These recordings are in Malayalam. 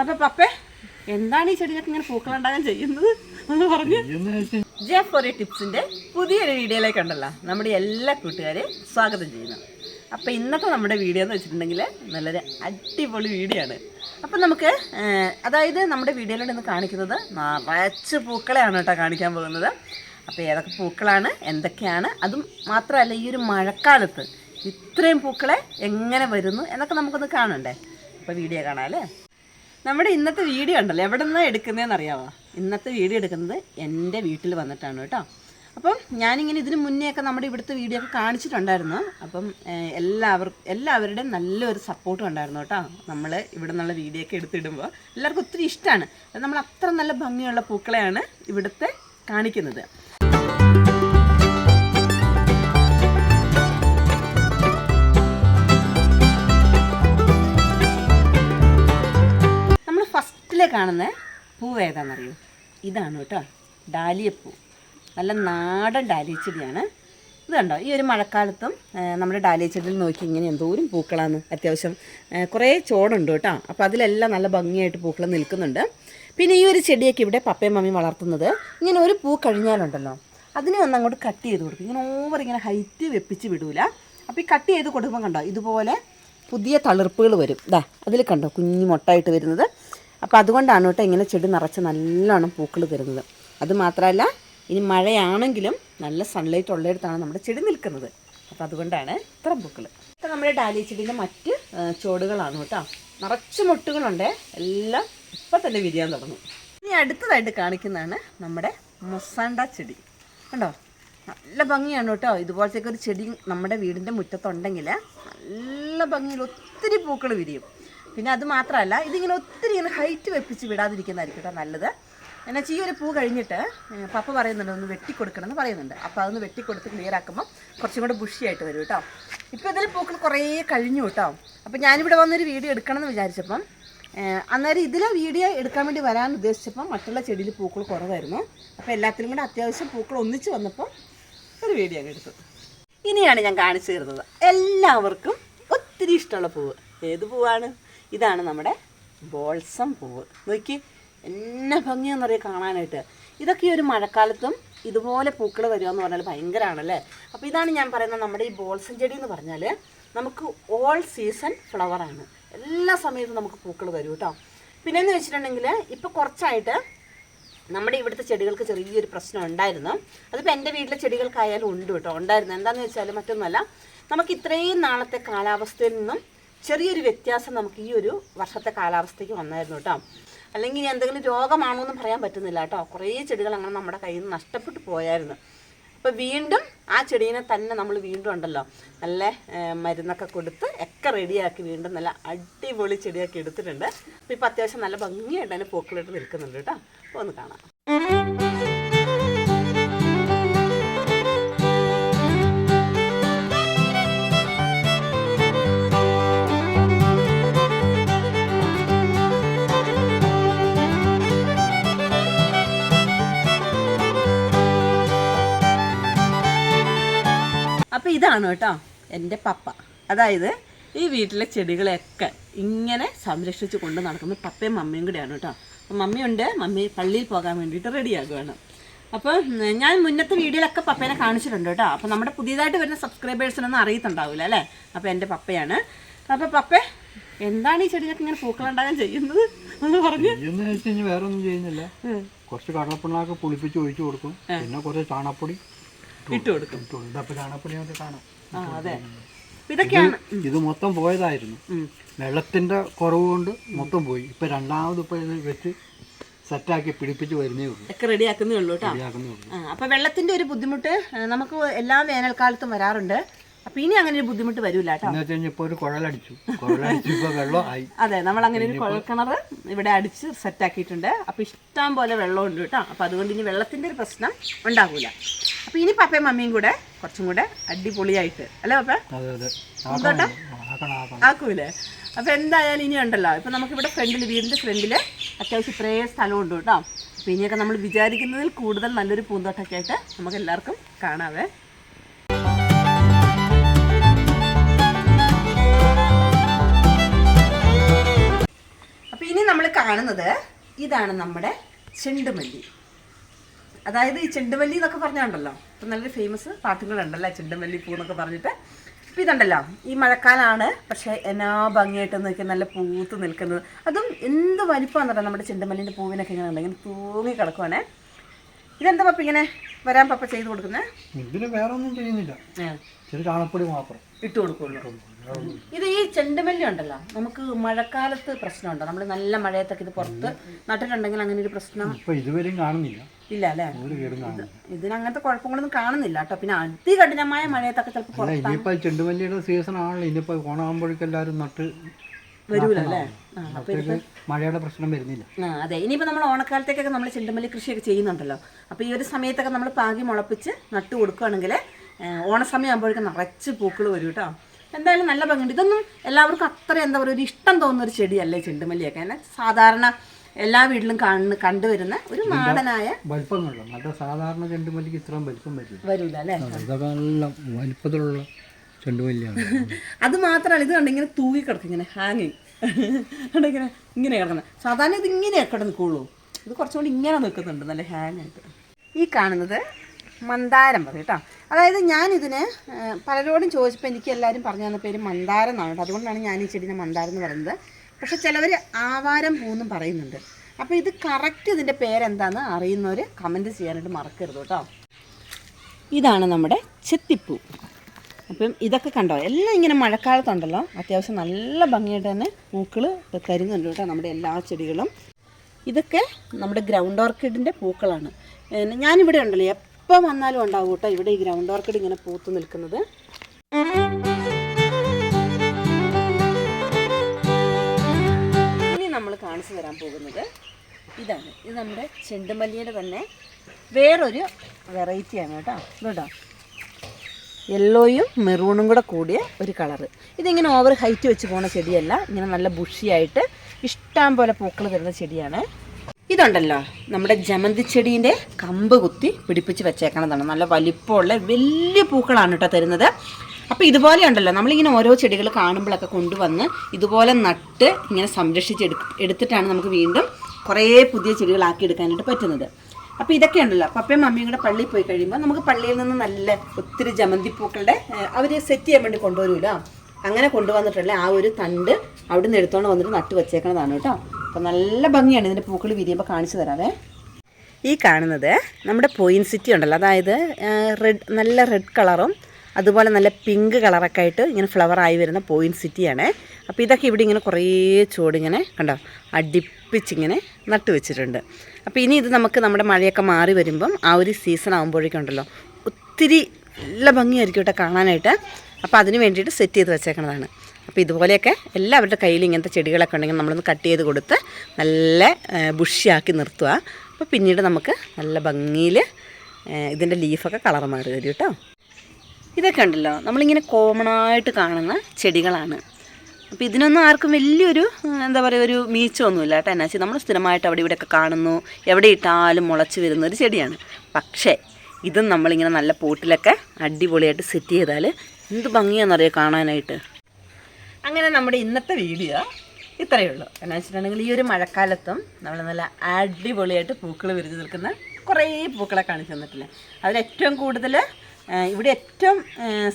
അപ്പൊ പപ്പേ എന്താണ് ഈ ചെടികൾക്ക് ഇങ്ങനെ പൂക്കളുണ്ടാകാൻ ചെയ്യുന്നത്? എന്ന് പറഞ്ഞു ജെ ഫോർ ടിപ്സിന്റെ പുതിയൊരു വീഡിയോയിലേക്ക് ഉണ്ടല്ലോ. നമ്മുടെ എല്ലാ കൂട്ടുകാരെയും സ്വാഗതം ചെയ്യുന്നു. അപ്പോൾ ഇന്നത്തെ നമ്മുടെ വീഡിയോ എന്ന് വെച്ചിട്ടുണ്ടെങ്കിൽ നല്ലൊരു അടിപൊളി വീഡിയോ ആണ്. അപ്പം നമുക്ക് അതായത് നമ്മുടെ വീഡിയോയിലൂടെ ഇന്ന് കാണിക്കുന്നത് നിറച്ച് പൂക്കളെയാണ് കേട്ടോ കാണിക്കാൻ പോകുന്നത്. അപ്പോൾ ഏതൊക്കെ പൂക്കളാണ് എന്തൊക്കെയാണ് അതും മാത്രമല്ല ഈ ഒരു മഴക്കാലത്ത് ഇത്രയും പൂക്കളെ എങ്ങനെ വരുന്നു എന്നൊക്കെ നമുക്കൊന്ന് കാണണ്ടേ? അപ്പോൾ വീഡിയോ കാണാം അല്ലേ? നമ്മുടെ ഇന്നത്തെ വീഡിയോ ഉണ്ടല്ലോ എവിടെ നിന്നാണ് എടുക്കുന്നതെന്ന് അറിയാമോ ഇന്നത്തെ വീഡിയോ എടുക്കുന്നത് എന്റെ വീട്ടിൽ വന്നിട്ടാണ് കേട്ടോ. അപ്പം ഞാനിങ്ങനെ ഇതിന് മുന്നേയൊക്കെ നമ്മുടെ ഇവിടുത്തെ വീഡിയോ ഒക്കെ കാണിച്ചിട്ടുണ്ടായിരുന്നു. അപ്പം എല്ലാവർക്കും എല്ലാവർ എല്ലാവരുടെയും നല്ലൊരു സപ്പോർട്ടും ഉണ്ടായിരുന്നു കേട്ടോ. നമ്മൾ ഇവിടെ നിന്നുള്ള വീഡിയോ ഒക്കെ എടുത്തിടുമ്പോൾ എല്ലാവർക്കും ഒത്തിരി ഇഷ്ടമാണ് നമ്മൾ അത്ര നല്ല ഭംഗിയുള്ള പൂക്കളെയാണ് ഇവിടുത്തെ കാണിക്കുന്നത്. കാണുന്ന പൂവ് ഏതാണെന്നറിയോ ഇതാണ് കേട്ടോ. ഡാലിയപ്പൂ. നല്ല നാടൻ ഡാലിയ ചെടിയാണ് ഇത് കണ്ടോ? ഈ ഒരു മഴക്കാലത്തും നമ്മുടെ ഡാലിയ ചെടിയിൽ നോക്കി ഇങ്ങനെ എന്തോരം പൂക്കളാണ് അത്യാവശ്യം കുറേ ചോടുണ്ട് കേട്ടോ. അപ്പോൾ അതിലെല്ലാം നല്ല ഭംഗിയായിട്ട് പൂക്കൾ നിൽക്കുന്നുണ്ട്. പിന്നെ ഈ ഒരു ചെടിയൊക്കെ ഇവിടെ പപ്പയും മമ്മിയും വളർത്തുന്നത്. ഇങ്ങനെ ഒരു പൂ കഴിഞ്ഞാലുണ്ടല്ലോ അതിനെ ഒന്ന് അങ്ങോട്ട് കട്ട് ചെയ്ത് കൊടുക്കും. ഇങ്ങനെ ഓവർ ഇങ്ങനെ ഹൈറ്റ് വെപ്പിച്ച് വിടൂല. അപ്പോൾ ഈ കട്ട് ചെയ്ത് കൊടുക്കുമ്പോൾ കണ്ടോ ഇതുപോലെ പുതിയ തളിർപ്പുകൾ വരും. ദാ അതിൽ കണ്ടോ കുഞ്ഞു മുട്ടായിട്ട് വരുന്നത്. അപ്പോൾ അതുകൊണ്ടാണ് കേട്ടോ ഇങ്ങനെ ചെടി നിറച്ച് നല്ലോണം പൂക്കൾ തരുന്നത്. അതുമാത്രമല്ല ഇനി മഴയാണെങ്കിലും നല്ല സൺലൈറ്റ് ഉള്ളിടത്താണ് നമ്മുടെ ചെടി നിൽക്കുന്നത്. അപ്പോൾ അതുകൊണ്ടാണ് ഇത്ര പൂക്കൾ ഇപ്പം നമ്മുടെ ഡാലി ചെടീന്റെ മറ്റ് ചുവടുകളാണ് കേട്ടോ. നിറച്ച് മുട്ടുകളുണ്ട്. എല്ലാം ഇപ്പം തന്നെ വിരിയാൻ തുടങ്ങും. ഇനി അടുത്തതായിട്ട് കാണിക്കുന്നതാണ് നമ്മുടെ മൊസാണ്ട ചെടി. കണ്ടോ? നല്ല ഭംഗിയാണ് കേട്ടോ. ഇതുപോലത്തെ ഒരു ചെടി നമ്മുടെ വീടിന്റെ മുറ്റത്തുണ്ടെങ്കിൽ നല്ല ഭംഗിയിൽ ഒത്തിരി പൂക്കൾ വിരിയും. പിന്നെ അത് മാത്രമല്ല ഇതിങ്ങനെ ഒത്തിരി ഇങ്ങനെ ഹൈറ്റ് വെപ്പിച്ച് വിടാതിരിക്കുന്നതായിരിക്കും കേട്ടോ നല്ലത്. എന്നാ ഈ ഒരു പൂ കഴിഞ്ഞിട്ട് പപ്പ പറയുന്നുണ്ട് ഒന്ന് വെട്ടിക്കൊടുക്കണം എന്ന് പറയുന്നുണ്ട്. അപ്പോൾ അതൊന്ന് വെട്ടിക്കൊടുത്ത് ക്ലിയർ ആക്കുമ്പോൾ കുറച്ചും കൂടെ ബുഷിയായിട്ട് വരും കേട്ടോ. ഇപ്പോൾ ഇതിൽ പൂക്കൾ കുറേ കഴിഞ്ഞു കേട്ടോ. അപ്പോൾ ഞാനിവിടെ വന്നൊരു വീഡിയോ എടുക്കണം എന്ന് വിചാരിച്ചപ്പം അന്നേരം ഇതിലെ വീഡിയോ എടുക്കാൻ വേണ്ടി വരാൻ ഉദ്ദേശിച്ചപ്പം മറ്റുള്ള ചെടിയിൽ പൂക്കൾ കുറവായിരുന്നു. അപ്പോൾ എല്ലാത്തിലും കൂടെ അത്യാവശ്യം പൂക്കൾ ഒന്നിച്ച് വന്നപ്പോൾ ഒരു വീഡിയോ എടുത്തു. ഇനിയാണ് ഞാൻ കാണിച്ചു തരുന്നത്. എല്ലാവർക്കും ഒത്തിരി ഇഷ്ടമുള്ള പൂവ്. ഏത് പൂവാണ്? ഇതാണ് നമ്മുടെ ബോൾസം പൂവ്. നോക്കി എന്നെ ഭംഗിയാണെന്നറിയാം കാണാനായിട്ട്. ഇതൊക്കെ ഒരു മഴക്കാലത്തും ഇതുപോലെ പൂക്കൾ വരിക എന്ന് പറഞ്ഞാൽ ഭയങ്കരമാണല്ലേ അപ്പോൾ ഇതാണ് ഞാൻ പറയുന്നത് നമ്മുടെ ഈ ബോൾസം ചെടി എന്ന് പറഞ്ഞാൽ നമുക്ക് ഓൾ സീസൺ ഫ്ലവറാണ് എല്ലാ സമയത്തും നമുക്ക് പൂക്കൾ വരും കേട്ടോ പിന്നെന്ന് വെച്ചിട്ടുണ്ടെങ്കിൽ ഇപ്പോൾ കുറച്ചായിട്ട് നമ്മുടെ ഇവിടുത്തെ ചെടികൾക്ക് ചെറിയൊരു പ്രശ്നം ഉണ്ടായിരുന്നു. അതിപ്പോൾ എന്റെ വീട്ടിലെ ചെടികൾക്കായാലും ഉണ്ട് കേട്ടോ ഉണ്ടായിരുന്നു. എന്താണെന്ന് വെച്ചാൽ മറ്റൊന്നുമല്ല. നമുക്ക് ഇത്രയും നാളത്തെ കാലാവസ്ഥയിൽ നിന്നും ചെറിയൊരു വ്യത്യാസം നമുക്ക് ഈ ഒരു വർഷത്തെ കാലാവസ്ഥയ്ക്ക് വന്നായിരുന്നു കേട്ടോ. അല്ലെങ്കിൽ ഇനി എന്തെങ്കിലും രോഗമാണോ എന്ന് പറയാൻ പറ്റുന്നില്ല കേട്ടോ. കുറേ ചെടികൾ അങ്ങനെ നമ്മുടെ കയ്യിൽ നിന്ന് നഷ്ടപ്പെട്ടു പോയായിരുന്നു. അപ്പോൾ വീണ്ടും ആ ചെടീനെ തന്നെ നമ്മൾ വീണ്ടും ഉണ്ടല്ലോ. നല്ല മരുന്നൊക്കെ കൊടുത്ത് ഒക്കെ റെഡിയാക്കി വീണ്ടും നല്ല അടിപൊളി ചെടിയാക്കി എടുത്തിട്ടുണ്ട്. അപ്പോൾ ഇപ്പോൾ അത്യാവശ്യം നല്ല ഭംഗിയായിട്ട് അതിന് പൂക്കളിട്ട് നിൽക്കുന്നുണ്ട് കേട്ടോ. അപ്പോൾ ഒന്ന് കാണാം. ഇതാണ് കേട്ടോ എന്റെ പപ്പ. അതായത് ഈ വീട്ടിലെ ചെടികളെയൊക്കെ ഇങ്ങനെ സംരക്ഷിച്ച് കൊണ്ട് നടക്കുന്ന പപ്പയും മമ്മിയും കൂടെയാണ് കേട്ടോ. അപ്പം മമ്മിയുണ്ട് മമ്മി പള്ളിയിൽ പോകാൻ വേണ്ടിയിട്ട് റെഡിയാകുകയാണ് അപ്പോൾ ഞാൻ മുന്നത്തെ വീഡിയോയിലൊക്കെ പപ്പേനെ കാണിച്ചിട്ടുണ്ട് കേട്ടോ. അപ്പോൾ നമ്മുടെ പുതിയതായിട്ട് വരുന്ന സബ്സ്ക്രൈബേഴ്സിനൊന്നും അറിയത്തുണ്ടാവില്ല അല്ലേ? അപ്പോൾ എന്റെ പപ്പയാണ്. അപ്പോൾ പപ്പ എന്താണ് ഈ ചെടികൾക്ക് ഇങ്ങനെ പൂക്കളുണ്ടാകാൻ ചെയ്യുന്നത്? എന്ന് പറഞ്ഞു. വേറെ ഒന്നും ചെയ്യുന്നില്ല. കുറച്ച് കടലപ്പിണ്ണാക്ക് പുളിപ്പിച്ച് ഒഴിച്ചു കൊടുക്കും. പിന്നെ കുറച്ച് ചാണപ്പൊടി ഇട്ട് കൊടുക്കും. അപ്പോൾ നമുക്ക് കാണാം. ആ അതെ. ഇതൊക്കെയാണ്. ഇത് മൊത്തം പോയതായിരുന്നു. വെള്ളത്തിന്റെ കുറവ് കൊണ്ട് മൊത്തം പോയി. ഇപ്പൊ രണ്ടാമത് ഇപ്പൊ ഇത് വെച്ച് സെറ്റാക്കി പിടിപ്പിച്ച് വരുന്നേ ഉള്ളൂ. ഒക്കെ റെഡിയാക്കുന്നേ ഉള്ളൂ കേട്ടോ. അപ്പൊ വെള്ളത്തിന്റെ ഒരു ബുദ്ധിമുട്ട് നമുക്ക് എല്ലാ വേനൽക്കാലത്തും വരാറുണ്ട്. അപ്പൊ ഇനി അങ്ങനെ ഒരു ബുദ്ധിമുട്ട് വരൂല കേട്ടോ ഒരു കുഴലടിച്ചു. കുഴലടിച്ചു വെള്ളം ആയി. അതെ നമ്മൾ അങ്ങനെ ഒരു കുഴൽക്കിണർ ഇവിടെ അടിച്ച് സെറ്റ് ആക്കിയിട്ടുണ്ട്. അപ്പൊ ഇഷ്ടം പോലെ വെള്ളം ഉണ്ട് കേട്ടോ അപ്പൊ അതുകൊണ്ട് ഇനി വെള്ളത്തിന്റെ ഒരു പ്രശ്നം ഉണ്ടാകൂല അപ്പൊ ഇനി പപ്പയും മമ്മിയും കൂടെ കുറച്ചും കൂടെ അടിപൊളിയായിട്ട്. അല്ലേ പപ്പ? ആക്കൂലേ? അപ്പൊ എന്തായാലും ഇനി ഉണ്ടല്ലോ. ഇപ്പൊ നമുക്ക് ഇവിടെ ഫ്രണ്ടിൽ വീടിന്റെ ഫ്രണ്ടിൽ അത്യാവശ്യം ഇത്രയും സ്ഥലമുണ്ട് കേട്ടോ അപ്പൊ ഇനിയൊക്കെ നമ്മൾ വിചാരിക്കുന്നതിൽ കൂടുതൽ നല്ലൊരു പൂന്തോട്ടമൊക്കെ ആയിട്ട് നമുക്ക് എല്ലാവർക്കും കാണാവേ. ഇനി നമ്മൾ കാണുന്നത് ഇതാണ് നമ്മുടെ ചെണ്ടുമല്ലി. അതായത് ഈ ചെണ്ടുമല്ലി എന്നൊക്കെ പറഞ്ഞുണ്ടല്ലോ. ഇപ്പം നല്ലൊരു ഫേമസ് പാട്ടുകളുണ്ടല്ലോ ചെണ്ടുമല്ലി പൂ എന്നൊക്കെ പറഞ്ഞിട്ട്. ഇപ്പം ഇതുണ്ടല്ലോ ഈ മഴക്കാലമാണ് പക്ഷേ എന്നാ ഭംഗിയായിട്ട് നിൽക്കുക നല്ല പൂത്ത് നിൽക്കുന്നത്. അതും എന്ത് വലിപ്പമാണെന്നറിയാം നമ്മുടെ ചെണ്ടുമല്ലിന്റെ പൂവിനൊക്കെ ഇങ്ങനെ ഉണ്ടെങ്കിൽ തൂങ്ങി കിടക്കുവാണേ ഇതെന്താ പപ്പ ഇങ്ങനെ? വരാൻ പപ്പ ചെയ്ത് കൊടുക്കുന്നേ? ഇതിന് വേറെ ഒന്നും ചെയ്യുന്നില്ല ചെറിയ ചാണപ്പൊടി മാത്രം. ഇട്ട് കൊടുക്കുള്ളൂ. ഇത് ഈ ചെണ്ടുമല്ലി ഉണ്ടല്ലോ നമുക്ക് മഴക്കാലത്ത് പ്രശ്നമുണ്ടോ? നമ്മൾ നല്ല മഴയത്തൊക്കെ ഇത് പുറത്ത് നട്ടിട്ടുണ്ടെങ്കിൽ അങ്ങനെ ഒരു പ്രശ്നം ഇപ്പൊ ഇതുവരെയും കാണുന്നില്ല. ഇല്ല അല്ലേ? ഇതിന് അങ്ങനത്തെ കുഴപ്പങ്ങളൊന്നും കാണുന്നില്ല കേട്ടോ. പിന്നെ അതികഠിനമായ മഴയത്തൊക്കെ ചിലപ്പോൾ ചെണ്ടുമല്ലിയുടെ സീസൺ ആണല്ലോ. ഇനിയിപ്പോ ഓണാകുമ്പോഴേക്കും എല്ലാവരും നട്ട് വരൂല അല്ലേ മഴയുടെ പ്രശ്നം വരുന്നില്ല. ആ അതെ. ഇനിയിപ്പോൾ നമ്മൾ ഓണക്കാലത്തേക്കൊക്കെ നമ്മൾ ചെണ്ടുമല്ലി കൃഷിയൊക്കെ ചെയ്യുന്നുണ്ടല്ലോ. അപ്പോൾ ഈ ഒരു സമയത്തൊക്കെ നമ്മൾ പാകി മുളപ്പിച്ച് നട്ടു കൊടുക്കുകയാണെങ്കിൽ ഓണസമയം ആകുമ്പോഴേക്കും നിറച്ച് പൂക്കൾ വരും കേട്ടോ. എന്തായാലും നല്ല ഭംഗിയുണ്ട്. ഇതൊന്നും എല്ലാവർക്കും അത്ര എന്താ പറയുക ഒരു ഇഷ്ടം തോന്നുന്ന ഒരു ചെടിയല്ലേ ചെണ്ടുമല്ലിയൊക്കെ? എന്നാൽ സാധാരണ എല്ലാ വീട്ടിലും കാണുന്ന കണ്ടുവരുന്ന ഒരു നാടനായ നല്ല സാധാരണ ചെണ്ടുമല്ലിക്ക് ഇത്രയും വലിപ്പം വരില്ല. വരൂല അല്ലേ? വലിപ്പത്തിലുള്ള അത് മാത്രമല്ല ഇത് കണ്ട് ഇങ്ങനെ തൂങ്ങി കിടക്കും ഇങ്ങനെ ഹാങ്ങിങ് ഇങ്ങനെ ഇങ്ങനെ കിടക്കുന്നത്. സാധാരണ ഇത് ഇങ്ങനെ കിടന്ന് നിൽക്കുള്ളൂ ഇത് കുറച്ചും കൂടി ഇങ്ങനെ നിൽക്കുന്നുണ്ട് നല്ല ഹാങ് ആയിട്ട്. ഈ കാണുന്നത് മന്ദാരം പറയും കേട്ടോ. അതായത് ഞാനിതിന് പലരോടും ചോദിച്ചപ്പോൾ എനിക്ക് എല്ലാവരും പറഞ്ഞു തന്ന പേര് മന്ദാരം എന്നാണ് കേട്ടോ. അതുകൊണ്ടാണ് ഞാൻ ഈ ചെടീനെ മന്ദാരം എന്ന് പറയുന്നത്. പക്ഷെ ചിലവർ ആവാരം പൂന്നും പറയുന്നുണ്ട്. അപ്പോൾ ഇത് കറക്റ്റ് ഇതിന്റെ പേരെന്താണെന്ന് അറിയുന്നവർ കമന്റ് ചെയ്യാനായിട്ട് മറക്കരുത് കേട്ടോ. ഇതാണ് നമ്മുടെ ചെത്തിപ്പൂ. അപ്പം ഇതൊക്കെ കണ്ടോ? എല്ലാം ഇങ്ങനെ മഴക്കാലത്തുണ്ടല്ലോ. അത്യാവശ്യം നല്ല ഭംഗിയായിട്ട് തന്നെ പൂക്കൾ തരുന്നുണ്ട് കേട്ടോ നമ്മുടെ എല്ലാ ചെടികളും. ഇതൊക്കെ നമ്മുടെ ഗ്രൗണ്ട് ഓർക്കിഡിന്റെ പൂക്കളാണ്. ഞാനിവിടെ ഉണ്ടല്ലോ. എപ്പോൾ വന്നാലും ഉണ്ടാവും കേട്ടോ ഇവിടെ ഈ ഗ്രൗണ്ട് ഓർക്കിഡ് ഇങ്ങനെ പൂത്ത് നിൽക്കുന്നത്. ഇനി നമ്മൾ കാണിച്ചു തരാൻ പോകുന്നത് ഇതാണ്. ഇത് നമ്മുടെ ചെണ്ടുമല്ലിയുടെ തന്നെ വേറൊരു വെറൈറ്റിയാണ് കേട്ടോ. ഇതുണ്ടോ യെല്ലോയും മെറൂണും കൂടെ കൂടിയ ഒരു കളറ് ഇതിങ്ങനെ ഓവർ ഹൈറ്റ് വെച്ച് പോകുന്ന ചെടിയല്ല. ഇങ്ങനെ നല്ല ബുഷിയായിട്ട് ഇഷ്ടം പോലെ പൂക്കൾ തരുന്ന ചെടിയാണ്. ഇതുണ്ടല്ലോ നമ്മുടെ ജമന്തി ചെടീന്റെ കമ്പ് കുത്തി പിടിപ്പിച്ച് വെച്ചേക്കണതാണ്. നല്ല വലിപ്പമുള്ള വലിയ പൂക്കളാണ് കേട്ടോ തരുന്നത്. അപ്പോൾ ഇതുപോലെ ഉണ്ടല്ലോ നമ്മളിങ്ങനെ ഓരോ ചെടികൾ കാണുമ്പോഴൊക്കെ കൊണ്ടുവന്ന് ഇതുപോലെ നട്ട് ഇങ്ങനെ സംരക്ഷിച്ച് എടുത്തിട്ടാണ് നമുക്ക് വീണ്ടും കുറേ പുതിയ ചെടികളാക്കി എടുക്കാനായിട്ട് പറ്റുന്നത്. അപ്പോൾ ഇതൊക്കെ ഉണ്ടല്ലോ. പപ്പയും മമ്മിയും കൂടെ പള്ളിയിൽ പോയി കഴിയുമ്പോൾ നമുക്ക് പള്ളിയിൽ നിന്ന് നല്ല ഒത്തിരി ജമന്തി പൂക്കളുടെ അവർ സെറ്റ് ചെയ്യാൻ വേണ്ടി കൊണ്ടുവരുമല്ലോ അങ്ങനെ കൊണ്ടുവന്നിട്ടുള്ള ആ ഒരു തണ്ട് അവിടെ നിന്ന് എടുത്തോണ്ട് വന്നിട്ട് നട്ട് വെച്ചേക്കണതാണ് കേട്ടോ. അപ്പോൾ നല്ല ഭംഗിയാണ് ഇതിന്റെ പൂക്കൾ വിരിയുമ്പോൾ കാണിച്ചു തരാവേ. ഈ കാണുന്നത് നമ്മുടെ പോയിൻ സിറ്റി ഉണ്ടല്ലോ. അതായത് റെഡ് നല്ല റെഡ് കളറും അതുപോലെ നല്ല പിങ്ക് കളറൊക്കെ ആയിട്ട് ഇങ്ങനെ ഫ്ലവർ ആയി വരുന്ന പോയിൻ സിറ്റിയാണ് അപ്പോൾ ഇതൊക്കെ ഇവിടെ ഇങ്ങനെ കുറേ ചുവടിങ്ങനെ കണ്ടോ? അടുപ്പിച്ചിങ്ങനെ നട്ടു വെച്ചിട്ടുണ്ട്. അപ്പോൾ ഇനി ഇത് നമുക്ക് നമ്മുടെ മഴയൊക്കെ മാറി വരുമ്പം ആ ഒരു സീസൺ ആകുമ്പോഴേക്കുണ്ടല്ലോ ഒത്തിരി നല്ല ഭംഗിയായിരിക്കും കേട്ടോ കാണാനായിട്ട്. അപ്പോൾ അതിന് വേണ്ടിയിട്ട് സെറ്റ് ചെയ്ത് വെച്ചേക്കുന്നതാണ് അപ്പോൾ ഇതുപോലെയൊക്കെ എല്ലാവരുടെ കയ്യിൽ ഇങ്ങനത്തെ ചെടികളൊക്കെ ഉണ്ടെങ്കിൽ നമ്മളൊന്ന് കട്ട് ചെയ്ത് കൊടുത്ത് നല്ല ബുഷിയാക്കി നിർത്തുക. അപ്പോൾ പിന്നീട് നമുക്ക് നല്ല ഭംഗിയിൽ ഇതിന്റെ ലീഫൊക്കെ കളർ മാറി വരും കേട്ടോ. ഇതൊക്കെ ഉണ്ടല്ലോ. നമ്മളിങ്ങനെ കോമൺ ആയിട്ട് കാണുന്ന ചെടികളാണ്. അപ്പോൾ ഇതിനൊന്നും ആർക്കും വലിയൊരു എന്താ പറയുക ഒരു മീച്ചമൊന്നുമില്ല കേട്ടോ എന്നാ നമ്മൾ സ്ഥിരമായിട്ട് അവിടെ ഇവിടെയൊക്കെ കാണുന്നു. എവിടെ ഇട്ടാലും മുളച്ച് വരുന്ന ഒരു ചെടിയാണ്. പക്ഷേ ഇതും നമ്മളിങ്ങനെ നല്ല പോട്ടിലൊക്കെ അടിപൊളിയായിട്ട് സെറ്റ് ചെയ്താൽ എന്ത് ഭംഗിയാണെന്നറിയോ കാണാനായിട്ട്? അങ്ങനെ നമ്മുടെ ഇന്നത്തെ വീഡിയോ ഇത്രയേ ഉള്ളൂ. എന്നാ വെച്ചിട്ടുണ്ടെങ്കിൽ ഈ ഒരു മഴക്കാലത്തും നമ്മൾ നല്ല അടിപൊളിയായിട്ട് പൂക്കൾ വിരിഞ്ഞു നിൽക്കുന്ന കുറേ പൂക്കളെ കാണിച്ചു തന്നിട്ടില്ലേ? അതിലേറ്റവും കൂടുതൽ ഇവിടെ ഏറ്റവും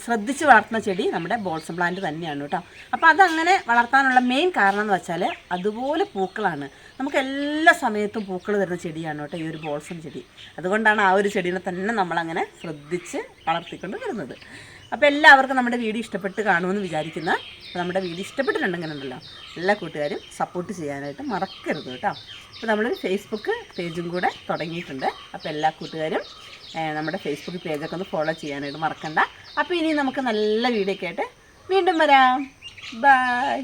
ശ്രദ്ധിച്ച് വളർത്തുന്ന ചെടി നമ്മുടെ ബോൾസം പ്ലാന്റ് തന്നെയാണ് കേട്ടോ. അപ്പോൾ അതങ്ങനെ വളർത്താനുള്ള മെയിൻ കാരണം എന്ന് വെച്ചാൽ അതുപോലെ പൂക്കളാണ്. നമുക്ക് എല്ലാ സമയത്തും പൂക്കൾ തരുന്ന ചെടിയാണ് കേട്ടോ ഈ ഒരു ബോൾസം ചെടി. അതുകൊണ്ടാണ് ആ ഒരു ചെടീനെ തന്നെ നമ്മളങ്ങനെ ശ്രദ്ധിച്ച് വളർത്തിക്കൊണ്ട് വരുന്നത്. അപ്പോൾ എല്ലാവർക്കും നമ്മുടെ വീഡിയോ ഇഷ്ടപ്പെട്ട് കാണുമെന്ന് വിചാരിക്കുന്ന അപ്പോൾ നമ്മുടെ വീഡിയോ ഇഷ്ടപ്പെട്ടിട്ടുണ്ടെങ്കിൽ ഉണ്ടല്ലോ എല്ലാ കൂട്ടുകാരും സപ്പോർട്ട് ചെയ്യാനായിട്ട് മറക്കരുത് കേട്ടോ. അപ്പോൾ നമ്മളൊരു ഫേസ്ബുക്ക് പേജും കൂടെ തുടങ്ങിയിട്ടുണ്ട്. അപ്പോൾ എല്ലാ കൂട്ടുകാരും നമ്മുടെ ഫേസ്ബുക്ക് പേജൊക്കെ ഒന്ന് ഫോളോ ചെയ്യാനായിട്ട് മറക്കണ്ട. അപ്പോൾ ഇനി നമുക്ക് നല്ല വീഡിയോ ഒക്കെ ആയിട്ട് വീണ്ടും വരാം. ബൈ